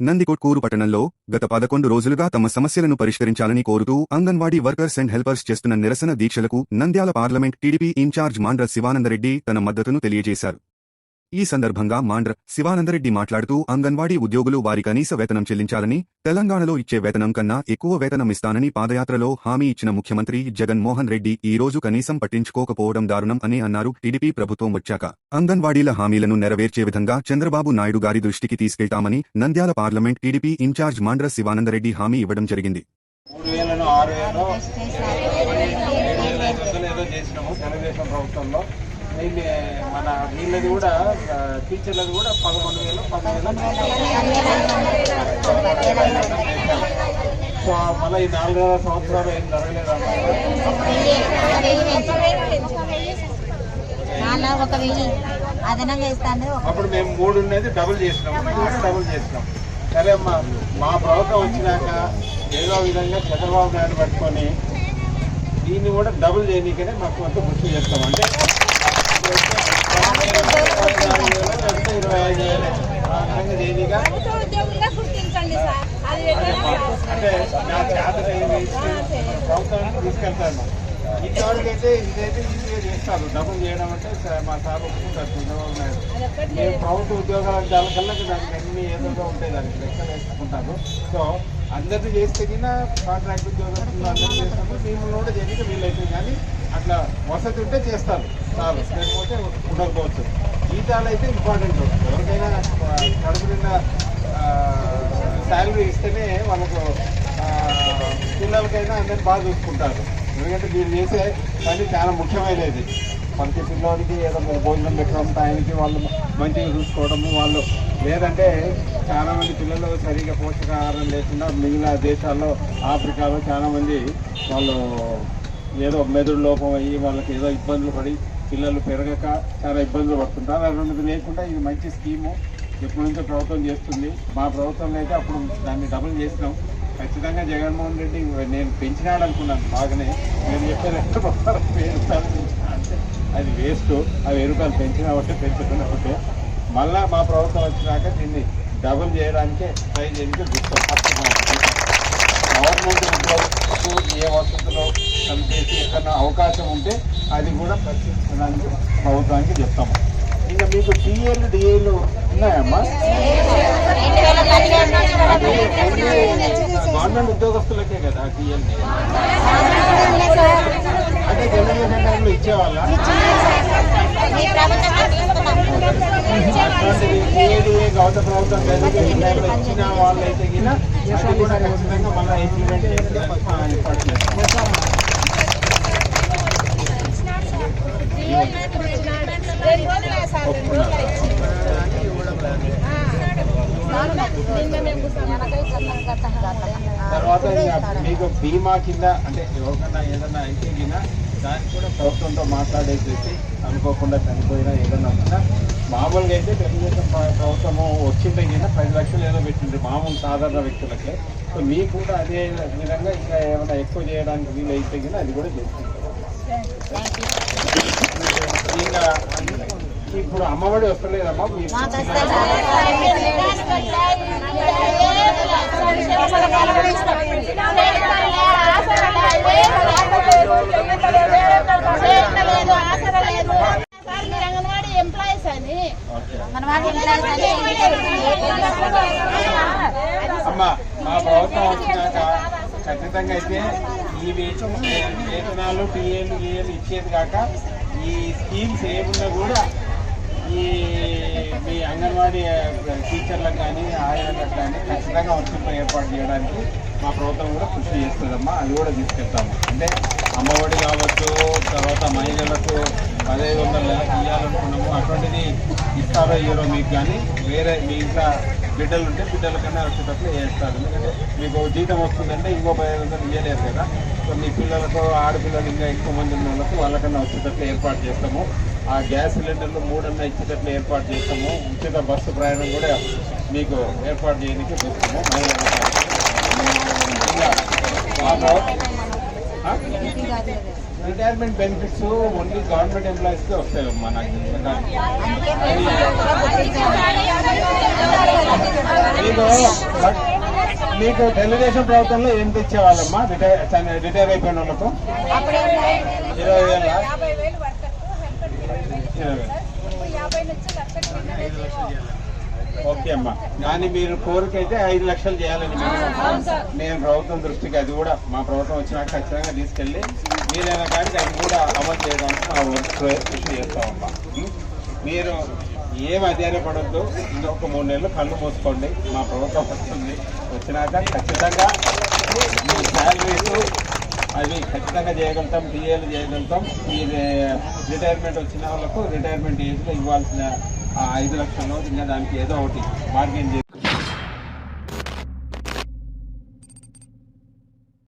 నందికొట్కూరు పట్టణంలో గత పదకొండు రోజులుగా తమ సమస్యలను పరిష్కరించాలని కోరుతూ అంగన్వాడీ వర్కర్స్ అండ్ హెల్పర్స్ చేస్తున్న నిరసన దీక్షలకు Nandyal parliament TDP incharge Mandra Sivananda Reddy తన మద్దతును తెలియజేశారు. ఈ సందర్భంగా మాండ్ర శివానందరెడ్డి మాట్లాడుతూ అంగన్వాడీ ఉద్యోగులు వారి కనీస వేతనం చెల్లించాలని తెలంగాణలో ఇచ్చే వేతనం కన్నా ఎక్కువ వేతనం ఇస్తానని పాదయాత్రలో హామీ ఇచ్చిన ముఖ్యమంత్రి జగన్ మోహన్ రెడ్డి ఈ రోజు కనీసం పట్టించుకోకపోవడం దారుణం అని అన్నారు. టీడీపీ ప్రభుత్వం వచ్చాక అంగన్వాడీల హామీలను నెరవేర్చే విధంగా చంద్రబాబు నాయుడు గారి దృష్టికి తీసుకెళ్తామని Nandyal parliament TDP incharge Mandra Sivananda Reddy హామీ ఇవ్వడం జరిగింది. ఏదో చేసినాము. తెలుగుదేశం ప్రభుత్వంలో మన వీళ్ళది కూడా టీచర్లది కూడా పదకొండు వేలు పదివేలు. మళ్ళీ ఈ నాలుగైదు సంవత్సరాలు ఏం జరగలేదు? అప్పుడు మేము మూడు ఉన్నది డబుల్ చేసినాం డబుల్ చేసినాం. సరే మా మా ప్రభుత్వం వచ్చినాక ఏదో విధంగా చంద్రబాబు నాయుడు పట్టుకొని దీన్ని కూడా డబుల్ చేయనీకనే మాకు అంతా కృషి చేస్తాం. అంటే అంటే నా చేతన ఏమి ఇచ్చి ప్రభుత్వానికి తీసుకెళ్తాను ఇంతవరకైతే ఇదైతే ఈజీగా చేస్తారు. డబ్బులు చేయడం అంటే మా సార్ ఒప్పుకుంటారు. చంద్రబాబు నాయుడు మేము ప్రభుత్వ ఉద్యోగాలకు దానికల్లా దానికి అన్ని ఏదో ఉంటాయి దానికి లెక్కలు వేసుకుంటారు. సో అందరినీ చేస్తే కింద కాంట్రాక్ట్ ఉద్యోగస్తులు అందరూ చేస్తాము మేము కూడా చేయడానికి వీలైతే కానీ అట్లా వసతి ఉంటే చేస్తారు. చాలు. లేకపోతే ఉండకపోవచ్చు. జీతాలు అయితే ఇంపార్టెంట్ ఎవరికైనా కడుపు నిండా శాలరీ ఇస్తేనే వాళ్ళకు పిల్లలకైనా అందరిని బాగా చూసుకుంటారు. ఎందుకంటే మీరు చేసే పని చాలా ముఖ్యమైనది. ప్రతి పిల్లోడికి ఏదో భోజనం పెట్టడం టైంకి వాళ్ళు మంచిగా చూసుకోవడము వాళ్ళు లేదంటే చాలామంది పిల్లలు సరిగా పోషకాహారం లేకుండా మిగిలిన దేశాల్లో ఆఫ్రికాలో చాలామంది వాళ్ళు ఏదో మెదడు లోపం అయ్యి వాళ్ళకి ఏదో ఇబ్బందులు పడి పిల్లలు పెరగక చాలా ఇబ్బందులు పడుతుంటారు అలాంటిది లేకుండా ఇది మంచి స్కీము. ఎప్పటి నుంచో ప్రభుత్వం చేస్తుంది. మా ప్రభుత్వంలో అయితే అప్పుడు దాన్ని డబుల్ చేసినాం. ఖచ్చితంగా జగన్మోహన్ రెడ్డి నేను పెంచినాడు అనుకున్నాను బాగానే. నేను చెప్పే ఎక్కడ రూపాయలు వెయ్యి రూపాయలు అంటే అది వేస్ట్. ఆ వెయ్యి రూపాయలు పెంచినా ఒకటే పెంచుకున్నా ఒకటే. మళ్ళా మా ప్రభుత్వం వచ్చినాక దీన్ని డబుల్ చేయడానికే ట్రై చేయడానికి చూస్తాం గవర్నమెంట్ ఉద్యోగులకు ఏ వసతిలో కలిపేసి ఏదైనా అవకాశం ఉంటే అది కూడా పరిశీలించడానికి ప్రభుత్వానికి చెప్తాము. ఇంకా మీకు టీఏలు డిఏలు ఉన్నాయమ్మా? గవర్నమెంట్ ఉద్యోగస్తులకే కదా డిఎల్ అంటే తెలుగుదేశం టైంలో ఇచ్చేవాళ్ళ? ప్రభుత్వం ఇచ్చిన వాళ్ళు గిన అది కూడా ఖచ్చితంగా మళ్ళీ ఇంప్లిమెంట్ చేయడానికి మనం ఏర్పాటు చేస్తాం రెండు రోజులే సార్ రెండు రోజులు నిన్న మేము తర్వాత మీకు బీమా కింద అంటే ఎవరికన్నా ఏదన్నా అయితే కింద దానికి కూడా ప్రభుత్వంతో మాట్లాడేసేసి అనుకోకుండా చనిపోయినా ఏదన్నా వచ్చినా మామూలుగా అయితే తెలుగుదేశం ప్రభుత్వము వచ్చింటే కింద పది లక్షలు ఏదో పెట్టింది మామూలు సాధారణ వ్యక్తులకే. సో మీకు కూడా అదే విధంగా ఇంకా ఏమైనా ఎక్కువ చేయడానికి వీలు అయితే కింద అది కూడా చేస్తుంది ఇప్పుడు అమ్మఒడి వస్తలేదమ్మా అమ్మ మా ప్రభుత్వం వచ్చినాక ఖచ్చితంగా అయితే ఈ వేతనాలు టీఏలు ఇచ్చేది కాక ఈ స్కీమ్స్ ఏమున్నా కూడా ఈ మీ అంగన్వాడీ టీచర్లకు కానీ ఆయనలకు కానీ ఖచ్చితంగా వర్తింపు ఏర్పాటు చేయడానికి మా ప్రభుత్వం కూడా కృషి చేస్తుందమ్మా. అది కూడా తీసుకెళ్తాము. అంటే అమ్మఒడి కావచ్చు తర్వాత మహిళలకు పదహైదు వందల ఇవ్వాలనుకున్నాము అటువంటిది ఇస్తారో ఇయ్యరో మీకు కానీ వేరే మీ ఇంట్లో బిడ్డలు ఉంటే బిడ్డల కన్నా వచ్చేటట్లు చేస్తారు. ఎందుకంటే మీకు జీతం వస్తుందంటే ఇంకో పదిహేను వందలు ఇవ్వలేరు కదా. సో మీ పిల్లలకు ఆడపిల్లలు ఇంకా ఎక్కువ మంది ఉన్న వాళ్ళకు వాళ్ళకన్నా వచ్చేటట్లు ఏర్పాటు చేస్తాము. ఆ గ్యాస్ సిలిండర్లు మూడన్నా ఇచ్చేటట్లు ఏర్పాటు చేస్తాము. ఉచిత బస్సు ప్రయాణం కూడా మీకు ఏర్పాటు చేయడానికి చూస్తాము. రిటైర్మెంట్ బెనిఫిట్స్ ఓన్లీ గవర్నమెంట్ ఎంప్లాయీస్కి వస్తాయి అమ్మా నాకు మీకు తెలుగుదేశం ప్రభుత్వంలో ఏం తెచ్చేవాళ్ళమ్మా? రిటైర్ రిటైర్ అయిపోయిన వాళ్ళకు ఇరవై వేల యాభై వేలు వర్కర్కు హెల్ప్ ఇరవై వేలు ఇప్పుడు యాభై నుంచి లక్షకి కిందనే జీవో. ఓకే అమ్మా. కానీ మీరు కోరికైతే ఐదు లక్షలు చేయాలని నేను ప్రభుత్వం దృష్టికి అది కూడా మా ప్రభుత్వం వచ్చినాక ఖచ్చితంగా తీసుకెళ్ళి మీరైనా కానీ అది కూడా అమలు చేయడానికి మా కృషి చేస్తామమ్మా? మీరు ఏం అధైర్యపడద్దు ఇంకొక మూడు నెలలు కళ్ళు మూసుకోండి. మా ప్రభుత్వం వస్తుంది. వచ్చినాక ఖచ్చితంగా మీ శాలరీస్ అవి ఖచ్చితంగా చేయగలుగుతాం డిఏలు చేయగలుగుతాం. ఈ రిటైర్మెంట్ వచ్చిన వాళ్ళకు రిటైర్మెంట్ ఏజ్లో ఇవ్వాల్సిన ఐదు లక్షల్లో ఇంకా దానికి ఏదో ఒకటి బార్గెన్ చేసి